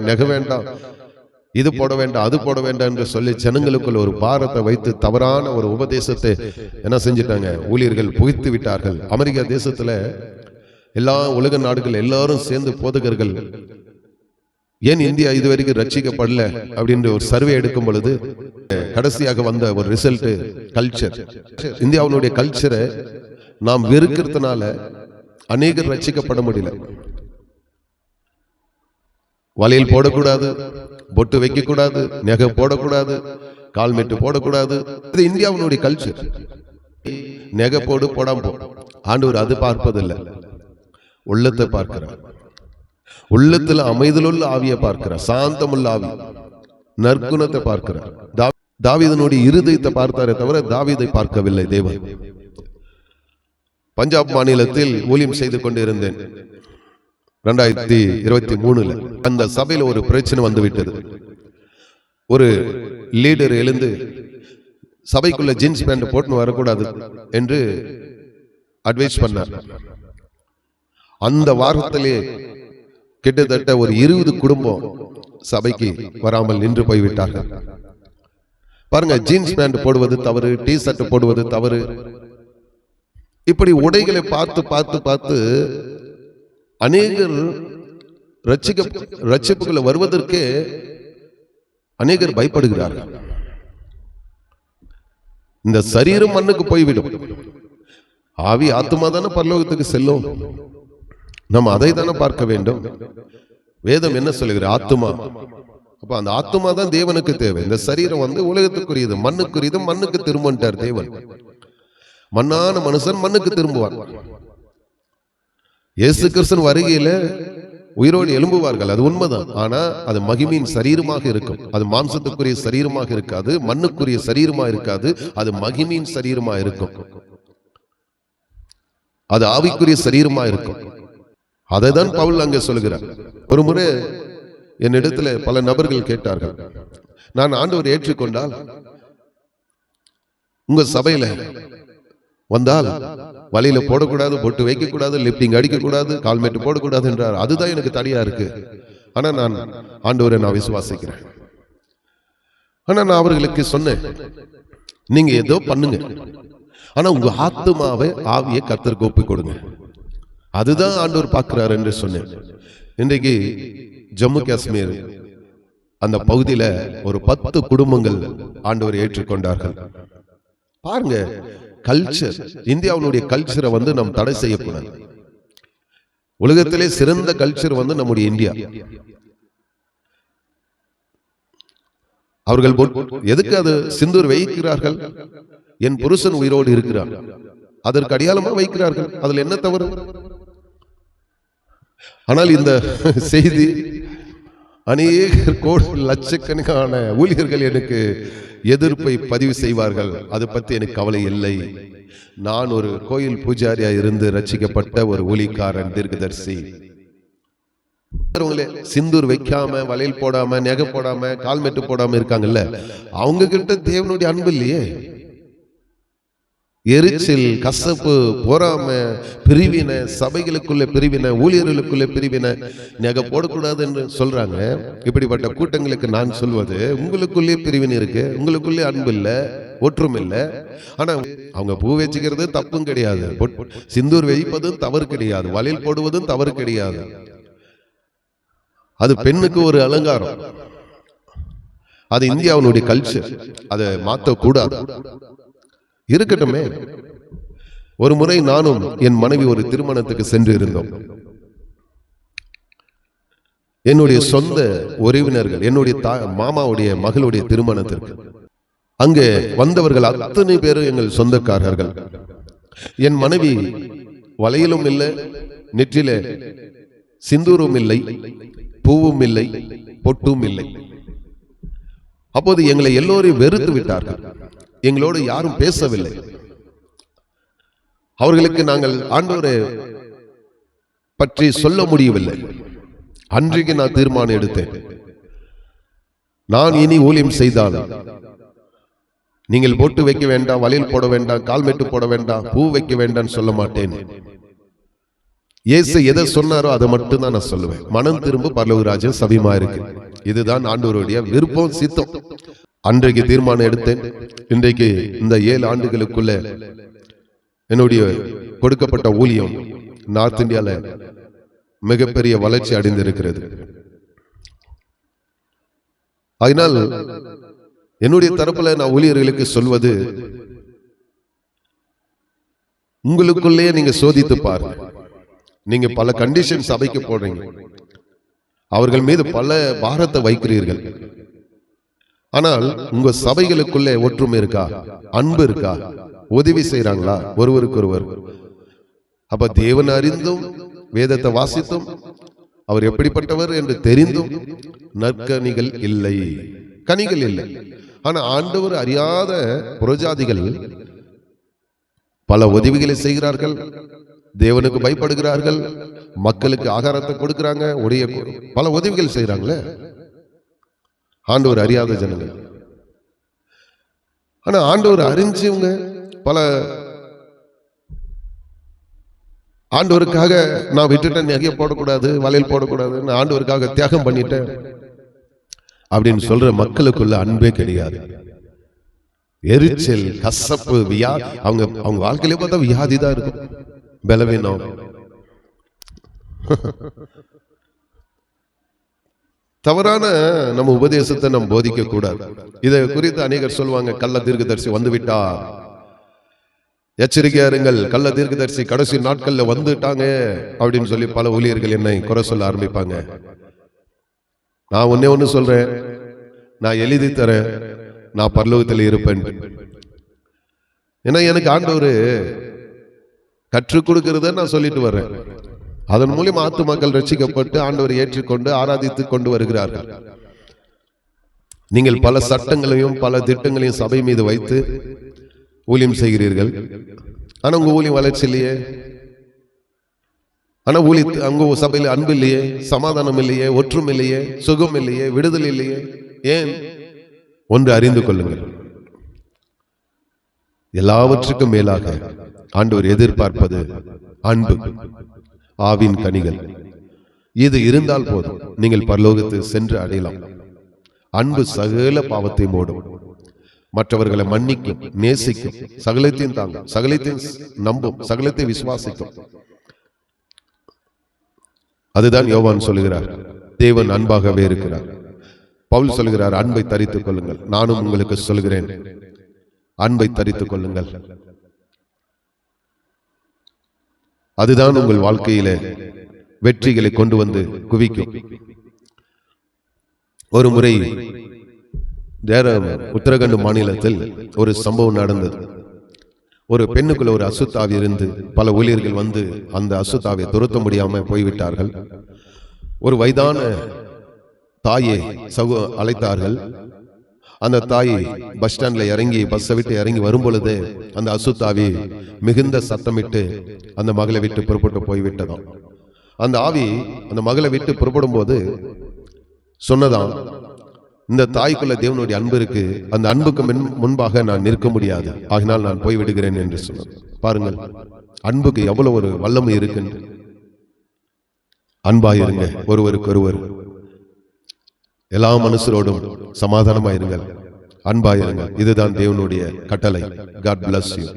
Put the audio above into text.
வேண்டாம் நெக வேண்டாம் இது போட வேண்டாம் அது போட வேண்டாம் என்று சொல்லி ஜனங்களுக்குள் ஒரு பாரத்தை வைத்து தவறான ஒரு உபதேசத்தை என்ன செஞ்சிட்டாங்க? ஊழியர்கள் புகைத்து விட்டார்கள். அமெரிக்கா தேசத்துல எல்லா உலக நாடுகள் எல்லாரும் சேர்ந்து போதகர்கள் ஏன் இந்தியா இது வரைக்கும் ரட்சிக்கப்படல? அப்படின்ற ஒரு சர்வே எடுக்கும் பொழுது கடைசியாக வந்த ஒரு ரிசல்ட் கல்ச்சர் இந்தியாவினுடைய கல்ச்சரை நாம் வெறுக்கிறதுனால அநேகர் ரட்சிக்கப்பட முடியல. வலையில் போடக்கூடாது பொட்டு வைக்கக்கூடாது நெகை போடக்கூடாது கால்மெட்டு போடக்கூடாது. இது இந்தியாவினுடைய கல்ச்சர் நெகை போடு போடாம போ. ஆண்டவர் அது பார்ப்பதில்லை. உள்ளத்தை பார்க்கிறார். உள்ளத்துல அமைதலுள்ள ஆவியை பார்க்கிறார். சாந்தமுள்ள ஆவி. நற்குணத்தை பார்க்கிறார். தாவிதனுடைய இருதயத்தை பார்த்தாரே தவிர தாவிதை பார்க்கவில்லை தேவன். பஞ்சாப் மாநிலத்தில் ஊழியம் செய்து கொண்டிருந்தேன். ரெண்டாயிரத்தி இருபத்தி மூணுல அந்த சபையில ஒரு பிரச்சனை வந்து விட்டது ஒரு லீடர் எழுந்து சபைக்குள்ள ஜீன்ஸ் பேண்ட் போட்டுன்னு வரக்கூடாது என்று அட்வைஸ் பண்ணார். அந்த வாரத்திலே கிட்டத்தட்ட ஒரு இருபது குடும்பம் சபைக்கு வராமல் நின்று போய்விட்டார்கள். பாருங்க ஜீன்ஸ் பேண்ட் போடுவது தவறு டி ஷர்ட் போடுவது தவறு. இப்படி உடைகளை பார்த்து பார்த்து பார்த்து அநேகர் ரட்சிக்க ரட்சிப்புகளை வருவதற்கே அநேகர் பயப்படுகிறார்கள். இந்த சரீரம் மண்ணுக்கு போய்விடும். ஆவி ஆத்மா தானே பரலோகத்துக்கு செல்லும். நம்ம அதை தானே பார்க்க வேண்டும். வேதம் என்ன சொல்லுகிற ஆத்துமா. அப்ப அந்த ஆத்துமா தான் தேவனுக்கு தேவை. இந்த சரீரம் வந்து உலகத்துக்குரியது மண்ணுக்குரியது மண்ணுக்கு திரும்பன்ட்டார் தேவன். மண்ணான மனுஷன் மண்ணுக்கு திரும்புவான். இயேசு கிறிஸ்தன் வருகையில உயிரோடு எழும்புவார்கள். அது உண்மைதான். ஆனா அது மகிமையின் சரீரமாக இருக்கும். அது மாம்சத்துக்குரிய சரீரமாக இருக்காது மண்ணுக்குரிய சரீரமா இருக்காது. அது மகிமையின் சரீரமா இருக்கும். அது ஆவிக்குரிய சரீரமா இருக்கும். அதை தான் பவுல் அங்கே சொல்கிறார். ஒரு முறை என்னிடத்துல பல நபர்கள் கேட்டார்கள். நான் ஆண்டவர் ஏற்றுக்கொண்டால் உங்க சபையில வந்தால் வலையில போடக்கூடாது பொட்டு வைக்கக்கூடாது லிப்டிங் அடிக்கக்கூடாது கால்மேட்டு போடக்கூடாது என்றார். அதுதான் எனக்கு தடையா இருக்கு. ஆனா நான் ஆண்டவரை நான் விசுவாசிக்கிறேன். ஆனா நான் அவர்களுக்கு சொன்னேன் நீங்க ஏதோ பண்ணுங்க. ஆனா உங்க ஆத்துமாவை ஆவியை கத்தருக்கு ஒப்பு கொடுங்க அதுதான் ஆண்டவர் பார்க்கிறார் என்று சொன்னேன். இன்றைக்கு ஜம்மு காஷ்மீர் அந்த பகுதியில ஒரு பத்து குடும்பங்கள் ஆண்டவர் ஏற்றுக்கொண்டார்கள். பாருங்க கல்ச்சர் இந்தியாவுடைய கல்ச்சரை வந்து நாம் தடை செய்யக்கூடாது. உலகத்திலே சிறந்த கல்ச்சர் வந்து நம்முடைய இந்தியா. அவர்கள் எதுக்கு அது சிந்தூர் வைக்கிறார்கள்? என் புருஷன் உயிரோடு இருக்கிறார் அதற்கு அடையாளமா வைக்கிறார்கள். அதில் என்ன தவறு? ஆனால் இந்த செய்தி அநேக கோடி லட்சக்கணக்கான ஊழியர்கள் எனக்கு எதிர்ப்பை பதிவு செய்வார்கள். அதை பற்றி எனக்கு கவலை இல்லை. நான் ஒரு கோயில் பூஜாரியா இருந்து ரச்சிக்கப்பட்ட ஒரு ஒலிக்காரன் தீர்க்கதர்சி. சிந்தூர் வைக்காம வளையல் போடாம நெகை போடாம கால்மெட்டு போடாம இருக்காங்கல்ல? அவங்க கிட்ட தேவனுடைய அன்பு இல்லையே. எரிச்சல் கசப்பு பொறாம பிரிவினை சபைகளுக்குள்ள பிரிவினை ஊழியர்களுக்குள்ள பிரிவினை. நகை போடக்கூடாது என்று சொல்றாங்க. இப்படிப்பட்ட கூட்டங்களுக்கு நான் சொல்வது உங்களுக்குள்ளே பிரிவினை இருக்கு உங்களுக்குள்ளே அன்பு இல்ல ஒற்றும் இல்லை. ஆனா அவங்க பூ வச்சுக்கிறது தப்பும் கிடையாது. சிந்தூர் வைப்பதும் தவறு கிடையாது. வளையல் போடுவதும் தவறு கிடையாது. அது பெண்ணுக்கு ஒரு அலங்காரம். அது இந்தியாவினுடைய கல்ச்சர் அதை மாற்றக்கூடாது. இருக்கட்டுமே. ஒரு முறை நானும் என் மனைவி ஒரு திருமணத்துக்கு சென்று இருந்தோம். என்னுடைய சொந்த உறவினர்கள் என்னுடைய தா மாமாவுடைய மகளுடைய திருமணத்திற்கு. அங்கே வந்தவர்கள் அத்தனை பேரும் எங்கள் சொந்தக்காரர்கள். என் மனைவி வலையிலும் இல்லை நெற்றில சிந்தூரும் இல்லை பூவும் இல்லை பொட்டும் இல்லை. அப்போது எங்களை எல்லோரையும் வெறுத்து விட்டார்கள். எங்களோடு யாரும் பேசவில்லை. அவர்களுக்கு நாங்கள் ஆண்டவரை பற்றி சொல்ல முடியவில்லை. அன்றைக்கு நான் தீர்மானம் எடுத்தேன். நான் இனி ஊழியம் செய்தால் நீங்கள் போட்டு வைக்க வேண்டாம் வளையல் போட வேண்டாம் கால்மெட்டு போட வேண்டாம் பூ வைக்க வேண்டாம் சொல்ல மாட்டேன். இயேசு எதை சொன்னாரோ அதை மட்டும் தான் நான் சொல்லுவேன். மனம் திரும்ப பல்லவராஜன் சபிமா இருக்கு. இதுதான் ஆண்டவருடைய விருப்பம் சித்தம். அன்றைக்கு தீர்மானம் எடுத்தேன் இன்றைக்கு இந்த ஏழு ஆண்டுகளுக்குள்ள என்னுடைய கொடுக்கப்பட்ட ஊழியம் நார்த் இந்தியால மிகப்பெரிய வளர்ச்சி அடைந்திருக்கிறது. அதனால் என்னுடைய தரப்புல நான் ஊழியர்களுக்கு சொல்வது உங்களுக்குள்ளேயே நீங்க சோதித்து பாருங்க நீங்க பல கண்டிஷன் சபைக்கு போடுறீங்க. அவர்கள் மீது பல பாரத்தை வைக்கிறீர்கள். ஆனால் உங்க சபைகளுக்குள்ளே ஒற்றுமை இருக்கா? அன்பு இருக்கா? உதவி செய்றாங்களா? ஒருவருக்கொருவர். அப்ப தேவன் அறிந்தும் வேதத்தை வாசித்தும் அவர் எப்படிப்பட்டவர் என்று தெரிந்தும் நற்கனிகள் இல்லை. கனிகள் இல்லை. ஆனா ஆண்டவர் அறியாத புரஜாதிகள் பல உதவிகளை செய்கிறார்கள். தேவனுக்கு பயப்படுகிறார்கள். மக்களுக்கு ஆகாரத்தை கொடுக்கிறாங்க. உடைய பல உதவிகள் செய்யறாங்களே ஆண்டவர் அறியாத ஜனங்கள். ஆனா ஆண்டவர் அறிஞ்சவங்க பல ஆண்டவருக்காக நான் விட்டுட்டேன் நகைய போடக்கூடாது வலையில் போடக்கூடாது நான் ஆண்டவருக்காக தியாகம் பண்ணிட்டேன் அப்படின்னு சொல்ற மக்களுக்குள்ள அன்பே கிடையாது. எரிச்சல் கசப்பு வியா அவங்க அவங்க வாழ்க்கையில பார்த்தா வியாதி தான் இருக்கும். பலவீனம். தவறான நம்ம உபதேசத்தை நம்ம போதிக்க கூடாது இதை குறித்து அநேகர் சொல்லுவாங்க கள்ள தீர்க்கதரிசி வந்துவிட்டார் எச்சரிக்கையா இருங்கள் கள்ள தீர்க்கதரிசி கடைசி நாட்கள்ல வந்துட்டாங்க அப்படின்னு சொல்லி பல ஊழியர்கள் என்னை குறை சொல்ல ஆரம்பிப்பாங்க. நான் ஒன்னே ஒண்ணு சொல்றேன் நான் எழுதி தரேன் நான் பரலோகத்தில் இருப்பேன். ஏன்னா எனக்கு ஆண்டவர் கற்றுக் கொடுக்கறத நான் சொல்லிட்டு வர்றேன். அதன் மூலியம் ஆத்து மக்கள் ரட்சிக்கப்பட்டு ஆண்டவரை ஏற்றுக்கொண்டு ஆராதித்து கொண்டு வருகிறார்கள். நீங்கள் பல சட்டங்களையும் பல திட்டங்களையும் சபை மீது வைத்து ஊழியம் செய்கிறீர்கள். ஆனா உங்க ஊழியம் வளர்ச்சி இல்லையே. ஆனா ஊழி அங்க சபையில் அன்பு இல்லையே சமாதானம் இல்லையே ஒற்றும் இல்லையே சுகம் இல்லையே விடுதலை இல்லையே. ஏன்? ஒன்று அறிந்து கொள்ளுங்கள். எல்லாவற்றுக்கும் மேலாக ஆண்டவர் எதிர்பார்ப்பது அன்பு. ஆவின் கனிகள். இது இருந்தால் போதும். நீங்கள் பரலோகத்து சென்று அடையலாம். அன்பு சகல பாவத்தை மூடும் மற்றவர்களை மன்னிக்கும் நேசிக்கும். சகலத்தையும் தாங்கும். சகலத்தையும் நம்பும். சகலத்தை விசுவாசிக்கும். அதுதான் யோவான் சொல்லுகிறார். தேவன் அன்பாகவே இருக்கிறார். பவுல் சொல்கிறார் அன்பை தரித்துக் கொள்ளுங்கள். நானும் உங்களுக்கு சொல்கிறேன் அன்பை தரித்துக் கொள்ளுங்கள். அதுதான் உங்கள் வாழ்க்கையில வெற்றிகளை கொண்டு வந்து குவிக்கும். ஒரு முறை உத்தரகண்ட் மாநிலத்தில் ஒரு சம்பவம் நடந்தது. ஒரு பெண்ணுக்குள்ள ஒரு அசுத்தாவி இருந்து பல ஊழியர்கள் வந்து அந்த அசுத்தாவை துரத்த முடியாம போய்விட்டார்கள். ஒரு வயதான தாயை சகு அழைத்தார்கள். அந்த தாய் பஸ் ஸ்டாண்ட்ல இறங்கி பஸ்ஸை விட்டு இறங்கி வரும் பொழுது அந்த அசுத்தாவி மிகுந்த சத்தமிட்டு அந்த மகளை விட்டு புறப்பட்டு போய்விட்டதாம் அந்த ஆவி அந்த மகளை விட்டு புறப்படும் போது சொன்னதாம் இந்த தாய்க்குள்ள தேவனுடைய அன்பு இருக்கு. அந்த அன்புக்கு முன் முன்பாக நான் நிற்க முடியாது. ஆகினால் நான் போய் விடுகிறேன் என்று சொன்னார் பாருங்கள் அன்புக்கு எவ்வளவு ஒரு வல்லமை இருக்குன்னு அன்பாயிருங்க ஒருவருக்கொருவர். எல்லா மனுஷரோடும் சமாதானமாயிருங்கள். அன்பாயிருங்கள். இதுதான் தேவனுடைய கட்டளை. God bless you